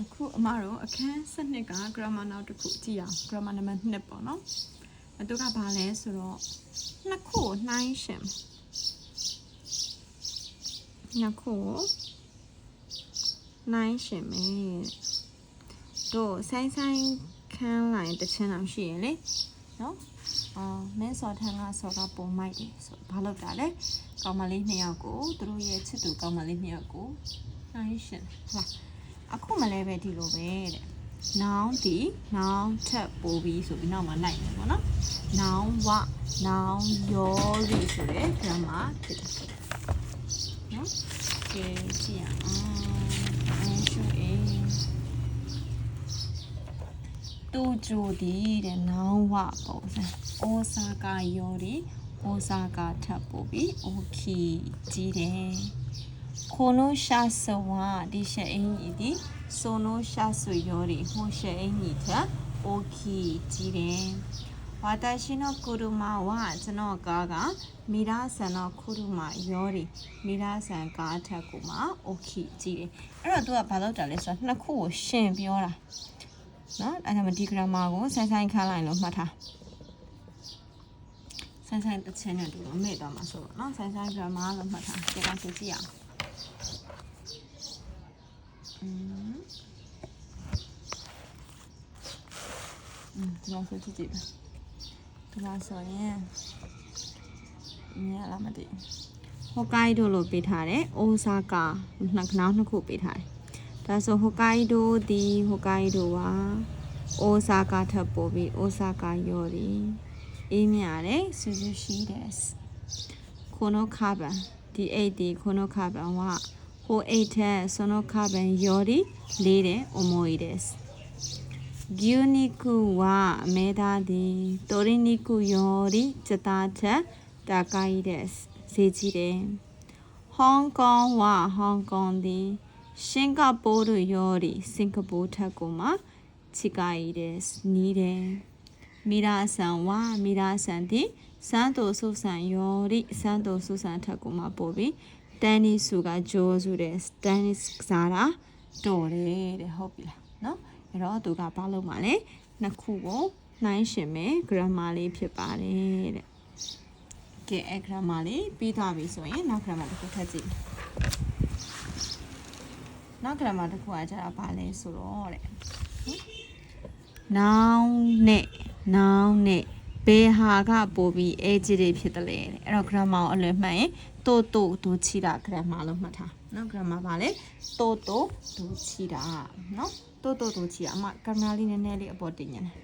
အခုအမတို့အခန်းစနစ်က grammar နောက်တစ်ခုကြည့်အောင် grammar နံပါတ်2ပေါ့နော်အတူကဘာလဲဆိုတော့နှစ်ခုကိုနှိုင်းရှင်နှစ်ခုကိုနှိုင်းရှင်မယ်တို့ဆိုင်ဆိုင်ခန်းလိုက်တစ်ချင်းအောင်ရှိရင်လေနော်အာမင်းစော်ထန်းကစော်ကပုံမိုက်တယ်ဆိုဘာလုပ်တာလဲကောင်မလေးနှစ်ယောက်ကိုသူတို့ရဲ့ချစ်သူကောင်မလေးနှစ်ယောက်ကိုနှိုင်းရှင်ဟုတ်လား အခုမလဲပဲဒီလိုပဲတဲ့။ noun ဒီ noun ထပ်ပို့ပြီးဆိုပြီးနောက်မှလိုက်မယ်ပေါ့နော်။ noun ဝ noun ရောရီဆိုတဲ့ grammar ဖြစ်တယ်။နော်။ကဲကြည့်ရအောင်။အဲရှုအေးတူဂျိုဒီတဲ့ noun ဝပုံစံ။အိုဆာကာရောရီအိုဆာကာထပ်ပို့ပြီး okay ကြီးတယ်။ ခိုနိုရှာဆဝါဒီရှအင်ကြီးဒီဆိုနိုရှာဆူယောရီဟိုရှအင်ကြီးထအိုကီကြီးတယ်ဝါတာရှိနောကူရူမာဝါကျွန်တော်ကားကမိသားဆန်တော့ခုရူမာယောရီမိသားဆန်ကားထက်ကူမှာအိုကီကြီးတယ်အဲ့တော့သူကဘာလုပ်တာလဲဆိုတော့နှစ်ခုကိုရှင်ပြောတာနော်အဲ့ဒါမှဒီဂရမာကိုဆိုင်ဆိုင်ခန်းလိုက်လို့မှတ်ထားဆိုင်ဆိုင်တစ်ချက်နဲ့တူလို့မေ့တော့မှာဆိုတော့နော်ဆိုင်ဆိုင်ဂရမာလို့မှတ်ထားပြန်ကြည့်ကြည့်အောင် อืมကျွန်တော်ဆက်ကြည့်ကြည့်ဒီမှာဆိုရင်မြင်ရလားမသိဟိုကိုင်ဒိုလို့ပေးထားတယ်။အိုဆာကာနှစ်ခဏနှစ်ခုပေးထားတယ်။ဒါဆိုဟိုကိုင်ဒိုဒီဟိုကိုင်ဒိုဟာအိုဆာကာထပ်ပို့ပြီးအိုဆာကာရော်ဒီအေးမြရတယ်ဆူဇူရှိတယ်။ခိုနိုကာဘန်ဒီ8ဒီခိုနိုကာဘန်က hoeita sono carbon yori lere omoi desu. Gyuniku wa ameda de toriniku yori chata cha takai desu. ဈေးကြီးတယ်။ဟောင်ကောင်ဝဟောင်ကောင်ဒီစင်ကာပူတို့ရောဒီစင်ကာပူထက်ကိုမှချိကာရီတဲ့နီးတယ်။မီရာဆန်ဝမီရာဆန်ဒီစန်းတိုဆုဆန်ရောဒီစန်းတိုဆုဆန်ထက်ကိုမှပို့ပြီး တန်နီဆိုကဂျိုးဆိုတဲ့စတန်နစ်ကစားတာတော်တယ်တဲ့ဟုတ်ပြီလားနော်အဲ့တော့သူကဘာလုပ်မှာလဲနှစ်ခုကိုနှိုင်းရှင်မယ် grammar လေးဖြစ်ပါတယ်တဲ့ကဲအဲ့ grammar လေးပြီးသွားပြီဆိုရင်နောက် grammar တစ်ခုထပ်ကြည့်နောက် grammar တစ်ခုကကြာဘာလဲဆိုတော့တဲ့ noun နဲ့ noun နဲ့ ဘယ်ဟာကပို့ပြီး adjective ဖြစ်တယ်လဲတဲ့အဲ့တော့ grammar ကိုအလွယ်မှတ်ရင်တိုးတိုးဒူချီတာ grammar လို့မှတ်ထားနော် grammar ပါလေတိုးတိုးဒူချီတာနော်တိုးတိုးဒူချီတာအမ grammar လေးနည်းနည်းလေးအပေါ်တင်နေတယ်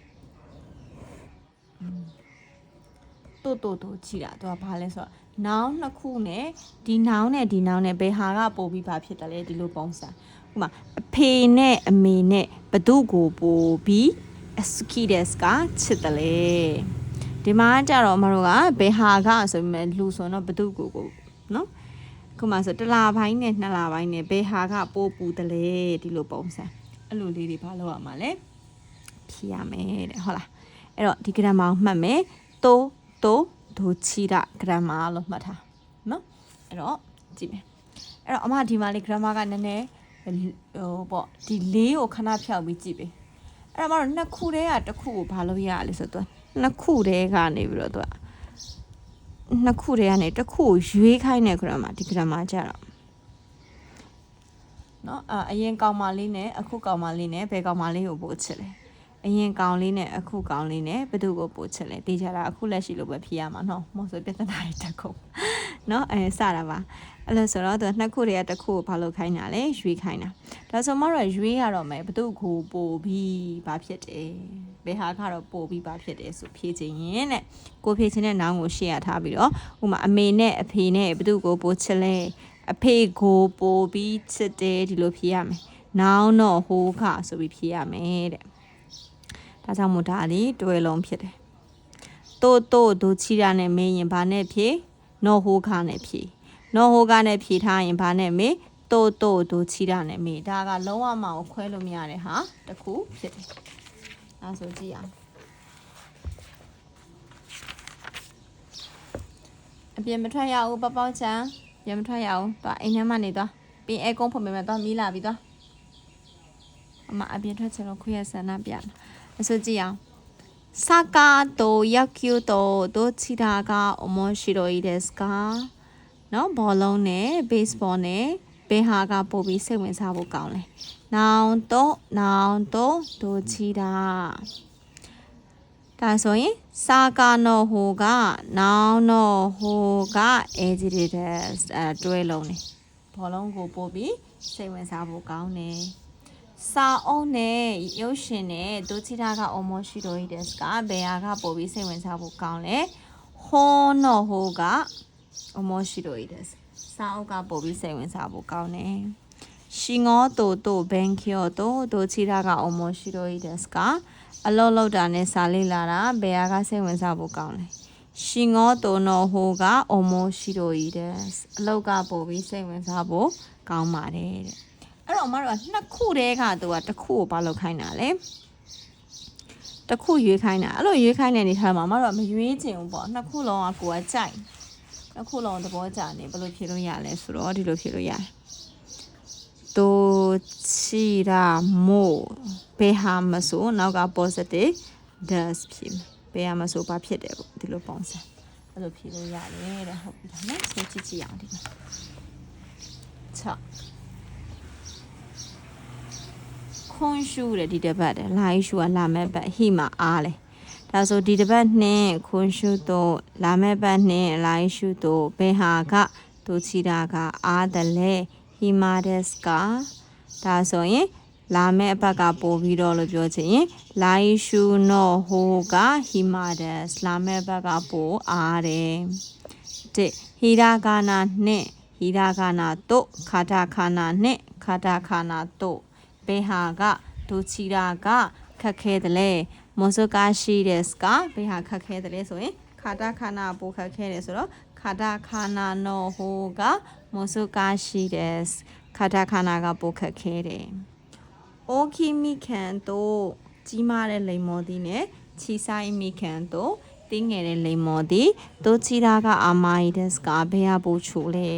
တိုးတိုးဒူချီတာသူကဘာလဲဆိုတော့ noun နှစ်ခုနဲ့ဒီ noun နဲ့ဒီ noun နဲ့ဘယ်ဟာကပို့ပြီးပါဖြစ်တယ်လဲဒီလိုပုံစံဥပမာအဖေနဲ့အမေနဲ့ဘသူကိုပို့ပြီးအစကီဒက်စ်ကချစ်တယ်လေ ဒီမှာကြတော့အမတို့ကဘယ်ဟာကဆိုပြီးလူဆိုတော့ဘသူကိုကိုနော်ခုမှဆိုတလာပိုင်းနဲ့နှစ်လာပိုင်းနဲ့ဘယ်ဟာကပိုးပူတယ်လဲဒီလိုပုံစံအဲ့လိုလေးတွေဘာလုပ်ရမှာလဲဖြေရမယ်တဲ့ဟုတ်လားအဲ့တော့ဒီ grammar ကိုမှတ်မယ်တိုးတိုးဒိုချီတာ grammar လို့မှတ်ထားနော်အဲ့တော့ကြည့်မယ်အဲ့တော့အမဒီမှာလေး grammar ကနည်းနည်းဟိုပေါ့ဒီလေးကိုခဏဖြောက်ပြီးကြည့်ပေးအဲ့တော့မတို့နှစ်ခုတည်းကတစ်ခုကိုဘာလို့ရရလဲဆိုတော့ နှစ်ခုတည်းကနေပြီးတော့သူကနှစ်ခုတည်းကနေတစ်ခုကိုရွေးခိုင်းတဲ့ grammar ဒီ grammar ကြတော့เนาะအအရင်ကောင်မလေးနဲ့အခုကောင်မလေးနဲ့ဘယ်ကောင်မလေးကိုပို့ချစ်လဲအရင်ကောင်လေးနဲ့အခုကောင်လေးနဲ့ဘယ်သူကိုပို့ချစ်လဲတေချာတာအခုလက်ရှိလို့ပဲဖြေရမှာเนาะမဟုတ်ဆိုပြဿနာတွေတက်ကုန်เนาะအဲစတာပါအဲ့လိုဆိုတော့သူနှစ်ခုတည်းကတစ်ခုကိုဘာလို့ခိုင်းတာလဲရွေးခိုင်းတာဒါဆိုမှတော့ရွေးရတော့မယ်ဘယ်သူကိုပို့ပြီးဘာဖြစ်တယ် ဘယ်ဟာကတော့ပို့ပြီးဘာဖြစ်တယ်ဆိုဖြေချင်ရင်တဲ့ကိုဖြေချင်တဲ့နောင်ကိုရှေ့ရထားပြီးတော့ဥမာအမေနဲ့အဖေနဲ့ဘယ်သူကိုပို့ချစ်လဲအဖေကိုပို့ပြီးချစ်တယ်ဒီလိုဖြေရမယ်နောင်တော့ဟိုးခဆိုပြီးဖြေရမယ်တဲ့ဒါကြောင့်မို့ဒါလေးတွဲလုံးဖြစ်တယ်တိုးတိုးဒူချီရာနဲ့မင်းရင်ဘာနဲ့ဖြေနော်ဟိုးခနဲ့ဖြေနော်ဟိုးခနဲ့ဖြေထားရင်ဘာနဲ့မေးတိုးတိုးဒူချီရာနဲ့မေးဒါကလုံးဝမအောင်ခွဲလို့မရတဲ့ဟာတစ်ခုဖြစ်တယ် အဲဆိုကြည့်အောင်အပြင်မထွက်ရဘူးပပောက်ချံပြန်မထွက်ရဘူးသွားအိမ်ထဲမှာနေသွားပြီးအဲကုန်းဖွင့်ပေးမယ်သွားမီးလာပြီးသွား အမအပြင်ထွက်ချင်လို့ခွေးရဆန္ဒပြတာအဆိုကြည့်အောင်サッカーと野球とどちらが面白いですかနော်ဘောလုံးနဲ့ baseball နဲ့ ဘယ်ဟာကပိုပြီးစိတ်ဝင်စားဖို့ကောင်းလဲနောင်တော့နောင်တော့ဒိုချီတာဒါဆိုရင်စာကာနော်ဟိုကနောင်နော်ဟိုက agitators အဲတွဲလုံးနေဘောလုံးကိုပို့ပြီးစိတ်ဝင်စားဖို့ကောင်းတယ်စာအုပ်နဲ့ရုပ်ရှင်နဲ့ဒိုချီတာကအမောရှိတော်ဤတဲ့ကဘယ်ဟာကပို့ပြီးစိတ်ဝင်စားဖို့ကောင်းလဲဟွန်နော်ဟိုကအမောရှိတော်ဤတဲ့ စာအုပ်ကပို့ပြီးစိတ်ဝင်စားဖို့ကောင်းတယ်ရှင်ငေါတိုတိုဘန်ကီယိုတိုဒိုချီတာကအမောရှိတော်ဤတဲ့ကအလောလောက်တာနဲ့စာလေးလာတာဘယ်ဟာကစိတ်ဝင်စားဖို့ကောင်းလဲရှင်ငေါတိုနော်ဟိုကအမောရှိတော်ဤတဲ့အလောက်ကပို့ပြီးစိတ်ဝင်စားဖို့ကောင်းပါတယ်တဲ့အဲ့တော့အမတို့ကနှစ်ခုတည်းကသူကတစ်ခုကိုဘာလုပ်ခိုင်းတာလဲတစ်ခုရွေးခိုင်းတာအဲ့လိုရွေးခိုင်းတဲ့အနေထားမှာအမတို့ကမရွေးချင်ဘူးပေါ့နှစ်ခုလုံးကကိုကကြိုက် နှစ်ခုလုံးသဘောကျနေဘယ်လိုဖြေလို့ရလဲဆိုတော့ဒီလိုဖြေလို့ရတယ်တိုချီရာမိုဘေဟာမဆိုနောက်က positive does ဖြစ်ဘေဟာမဆိုဘာဖြစ်တယ်ပေါ့ဒီလိုပုံစံအဲ့လိုဖြေလို့ရတယ်တဲ့ဟုတ်ပြီဒါနဲ့ဆိုကြည့်ကြည့်အောင်ဒီမှာ6ခွန်ရှူတဲ့ဒီတစ်ပတ်တဲ့လာရှူကလာမဲ့ပတ်ဟိမှာအားလေ ဒါဆိုဒီတစ်ပတ်နှင်းခွန်ရှူတော့လာမဲ့ပတ်နှင်းလာရှူတော့ဘယ်ဟာကဒုချီတာကအားတယ်လေဟိမာဒက်စကဒါဆိုရင်လာမဲ့အပတ်ကပို့ပြီးတော့လို့ပြောချင်ရင်လာရှူနော်ဟိုကဟိမာဒက်လာမဲ့အပတ်ကပို့အားတယ်တဲ့ဟီရာဂါနာနှင့်ဟီရာဂါနာတို့ခါတာခါနာနှင့်ခါတာခါနာတို့ဘယ်ဟာကဒူချီရာကခက်ခဲတယ်လဲ မောဇကာရှိတဲ့စကဘယ်ဟာခက်ခဲတယ်လဲဆိုရင်ခါတာခါနာပိုခက်ခဲတယ်ဆိုတော့ခါတာခါနာနော်ဟိုကမောဇကာရှိတဲ့ခါတာခါနာကပိုခက်ခဲတယ်အိုခီမီကန်တို့ကြီးမားတဲ့လိမ်မော်ဒီနဲ့ချီဆိုင်မီကန်တို့တင်းငယ်တဲ့လိမ်မော်ဒီတို့ချီရာကအာမိုင်ဒက်စကဘယ်ဟာပိုချူလဲ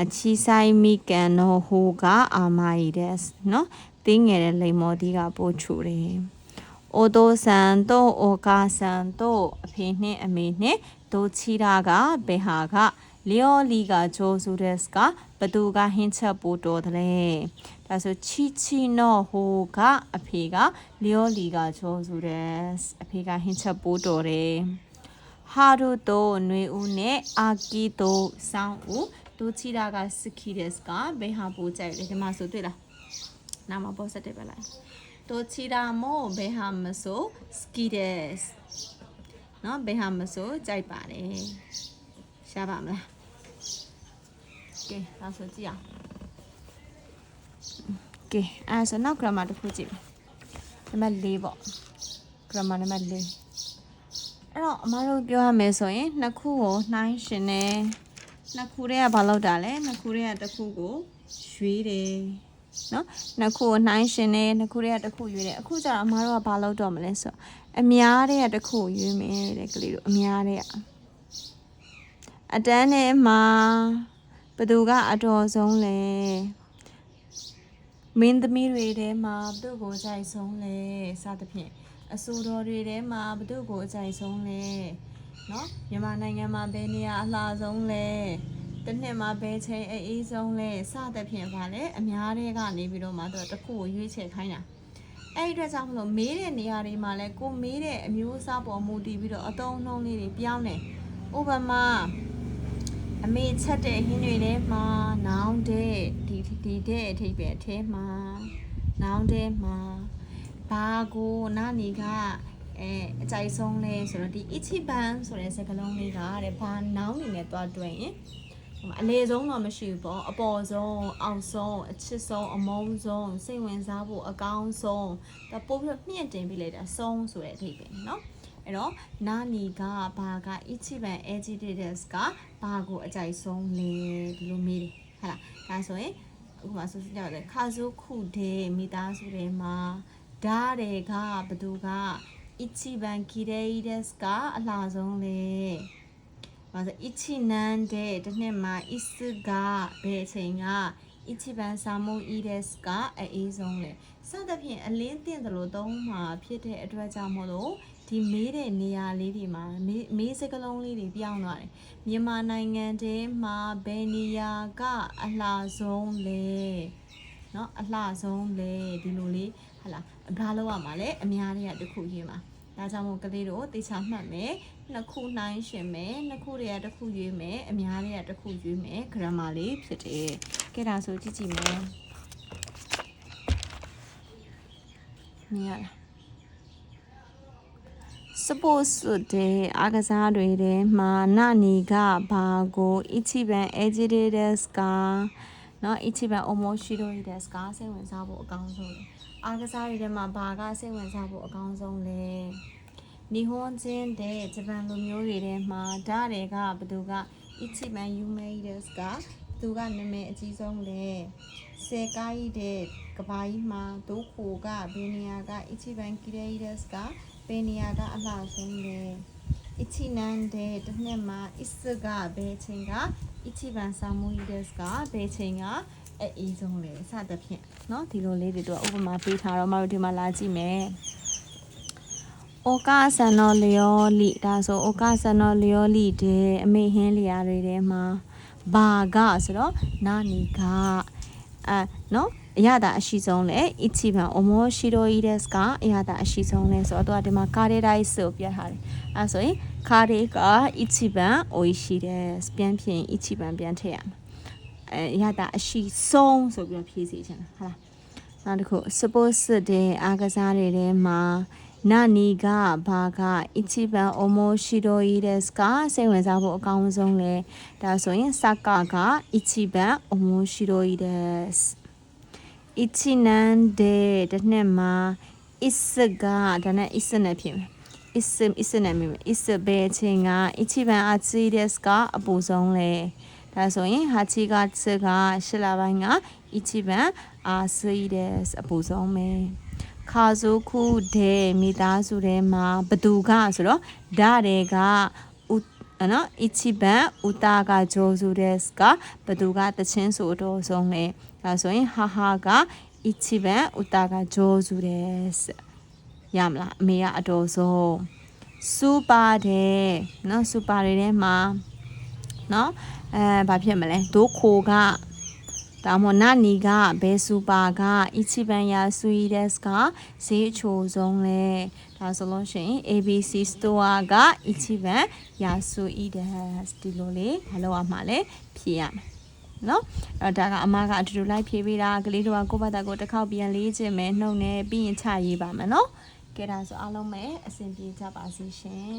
အချီဆိုင်မီကန်နော်ဟိုကအာမိုင်ဒက်စ်နော်တင်းငယ်တဲ့လိမ်မော်ဒီကပို့ချူတယ်။ အိုတိုဆန်တို့အိုကာဆန်တို့အဖေနှင့်အမေနှင့်ဒိုချီရာကဘေဟာကလျော်လီကဂျိုဆူဒက်စ်ကဘသူကဟင်းချက်ပို့တော်တယ်။ဒါဆိုချီချီနော်ဟိုကအဖေကလျော်လီကဂျိုဆူဒက်စ်အဖေကဟင်းချက်ပို့တော်တယ်။ဟာရုတိုနွေဦးနဲ့အာကီတိုဆောင်းဦးဒိုချီရာကစကီဒက်စ်ကဘယ်ဟာပို့ကြိုက်လဲဒီမှာဆိုတွေ့လားနာမ positive ပဲလိုက်ဒိုချီရာမို့ဘယ်ဟာမဆိုစကီ ဒက်စ်နော်ဘယ်ဟာမဆိုကြိုက်ပါတယ်ရှားပါမလားကဲဒါဆိုကြည့်အောင်ကဲအဲဆိုနောက် grammar တစ်ခုကြည့်မယ်နံပါတ်၄ပေါ့ grammar နံပါတ်၄အဲ့တော့အမတို့ပြောရမယ်ဆိုရင်နှစ်ခုကိုနှိုင်းရှင်နေနှစ်ခုတည်းကဘာလုပ်တာလဲနှစ်ခုတည်းကတစ်ခုကိုရွေးတယ် နော်နှစ်ခုကိုနှိုင်းရှင်နေနှစ်ခုတည်းကတစ်ခုရွေးတယ်အခုကျတော့အမတို့ကဘာလုပ်တော့မလဲဆိုတော့အများတည်းကတစ်ခုရွေးမယ်တဲ့ကလေးတို့အများတည်းကအတန်းထဲမှာဘသူကအတော်ဆုံးလဲမင်းသမီးတွေထဲမှာဘသူကိုကြိုက်ဆုံးလဲစသဖြင့်အစိုးတော်တွေထဲမှာဘသူကိုကြိုက်ဆုံးလဲနော်မြန်မာနိုင်ငံမှာဘယ်နေရာအလှဆုံးလဲ တစ်နှစ်မှာဘယ်ချိန်အအေးဆုံးလဲစသဖြင့်ပါလေအများတွေကနေပြီးတော့မှသူကတစ်ခုကိုရွေးချယ်ခိုင်းတာအဲ့ဒီအတွက်ကြောင့်မလို့မေးတဲ့နေရာတွေမှာလဲကိုမေးတဲ့အမျိုးအစားပေါ်မူတည်ပြီးတော့အတုံးနှုံးလေးတွေပြောင်းတယ်ဥပမာအမေချက်တဲ့ဟင်းတွေထဲမှာနောင်တဲ့ဒီဒီတဲ့အထိပ်ပဲအထဲမှာနောင်တဲ့မှာဘာကိုနာနီကအဲအကြိုက်ဆုံးလဲဆိုတော့ဒီ ichiban ဆိုတဲ့စကားလုံးလေးကတဲ့ဘာနောင်းနေနဲ့တွားတွင်ရင် အလေဆုံးတော့မရှိဘူးပေါ့အပေါ်ဆုံးအောက်ဆုံးအချစ်ဆုံးအမုန်းဆုံးစိတ်ဝင်စားဖို့အကောင်းဆုံးဒါပို့ပြီးတော့မြင့်တင်ပေးလိုက်တာဆုံးဆိုတဲ့အထိပ္ပယ်เนาะအဲ့တော့နာနီကဘာက ichiban agitators ကဘာကိုအကြိုက်ဆုံးလဲဒီလိုမေးတယ်ဟုတ်လားဒါဆိုရင်အခုမှဆိုကြတယ်ခါစုခုတဲ့မိသားစုတွေမှာဓာတ်တွေကဘသူက ichiban kirei desu ကအလှဆုံးလေ ဘာလို့ဆိုတော့1နန်းတဲ့တစ်နှစ်မှာ is ကဘယ်အချိန်က1番စာမုံ is ကအအေးဆုံးလေစသဖြင့်အလင်းတင်တယ်လို့သုံးမှာဖြစ်တဲ့အတွက်ကြောင့်မို့လို့ဒီမေးတဲ့နေရာလေးတွေမှာမေးစကလုံးလေးတွေပြောင်းသွားတယ်မြန်မာနိုင်ငံထဲမှာဘယ်နေရာကအလှဆုံးလဲเนาะအလှဆုံးလဲဒီလိုလေးဟလာဘာလို့ရမှာလဲအများကြီးကတခုရင်းမှာ ဒါကြောင့်မို့ကလေးတို့တေချာမှတ်မယ်နှစ်ခုနှိုင်းရှင်မယ်နှစ်ခုတည်းကတစ်ခုရွေးမယ်အများတည်းကတစ်ခုရွေးမယ် grammar လေးဖြစ်တယ်ကဲဒါဆိုကြည့်ကြည့်မယ်မြင်ရလား suppose တဲ့အာကစားတွေထဲမှာနာနီကဘာကို ichiban agitated ကနော် ichiban omoshiroi desu ကစိတ်ဝင်စားဖို့အကောင်းဆုံးတယ် အားကစားတွေထဲမှာဘာကစိတ်ဝင်စားဖို့အကောင်းဆုံးလဲနီဟွန်ဂျင်းတဲ့ဂျပန်လူမျိုးတွေထဲမှာဒါတွေကဘသူက Ichiban Umeides ကသူကနာမည်အကြီးဆုံးလေစေကားကြီးတဲ့ကဘာကြီးမှာဒိုခိုကဘေနီယာက Ichiban Kireides ကဘေနီယာကအလှဆုံးလေ Ichinan တဲ့တစ်နှစ်မှာ Issa ကဘယ်ချိန်က Ichiban Samuides ကဘယ်ချိန်က အအေးဆုံးလဲစသဖြင့်เนาะဒီလိုလေးတွေတော့ဥပမာပေးထားတော့မတို့ဒီမှာလာကြည့်မယ် โอกาสนอလျောလိဒါဆိုโอกาสนอလျောလိတဲ့အမေဟင်းလျာတွေထဲမှာဘာကဆိုတော့နာနီကအဲနော်အရသာအရှိဆုံးလေအချီပန်အမောရှိရိုဤဒက်စ်ကအရသာအရှိဆုံးလေဆိုတော့သူကဒီမှာကာရေဒိုက်စ်ကိုပြထားတယ်အဲဆိုရင်ကာရေကအချီပန်အိုရှိတယ်ပြန်ဖြင့်အချီပန်ပြန်ထည့်ရမှာ အဲရတာအရှိဆုံးဆိုပြီးတော့ဖြည့်စေချင်တာဟုတ်လားနောက်တစ်ခု suppose တဲ့အားကစားတွေထဲမှာနာနီကဘာကအချီပန်အမိုရှိတော်ဤတဲ့စကစိတ်ဝင်စားဖို့အကောင်းဆုံးလဲဒါဆိုရင်စကကအချီပန်အမိုရှိတော်ဤတဲ့အချီနန်ဒေတနေ့မှာအစ်စကဒါနဲ့အစ်စနဲ့ဖြစ်မယ်အစ်စအစ်စနဲ့မြင်မယ်အစ်စဘဲချင်းကအချီပန်အချီတဲ့စကအပူဆုံးလဲ ဒါဆိုရင်ဟာချီကစကရှစ်လပိုင်းကအီချီဘန်အာဆီဒက်စ်အပူဆုံးပဲခါဇိုခုဒဲမိသားစုထဲမှာဘသူကဆိုတော့ဒါတွေကဥနော်အီချီဘန်ဥတာကဂျိုဇူဒက်စ်ကဘသူကတချင်းဆိုတော့ဆုံးလေဒါဆိုရင်ဟာဟာကအီချီဘန်ဥတာကဂျိုဇူဒက်စ်ရမလားအမေကအတော်ဆုံးစူပါတဲ့နော်စူပါတွေထဲမှာနော် အဲဘာဖြစ်မလဲဒိုခိုကဒါမှမဟုတ်နာနီကဘယ်စူပါကအီချီဘန်ယာဆူရီဒက်စ်ကဈေးအချိုဆုံးလဲဒါဆိုလို့ရှိရင် ABC Store ကအီချီဘန်ယာဆူရီဒက်စ်ဒီလိုလေးမလုပ်ရမှာလဲဖြည့်ရမယ်နော်အဲ့ဒါကအမကအတူတူလိုက်ဖြေးပေးတာကလေးတို့ကကိုယ့်ဘက်ကိုတစ်ခေါက်ပြန်လေးချင်မယ်နှုတ်နဲ့ပြီးရင်ချရေးပါမယ်နော်ကဲဒါဆိုအားလုံးပဲအဆင်ပြေကြပါစေရှင်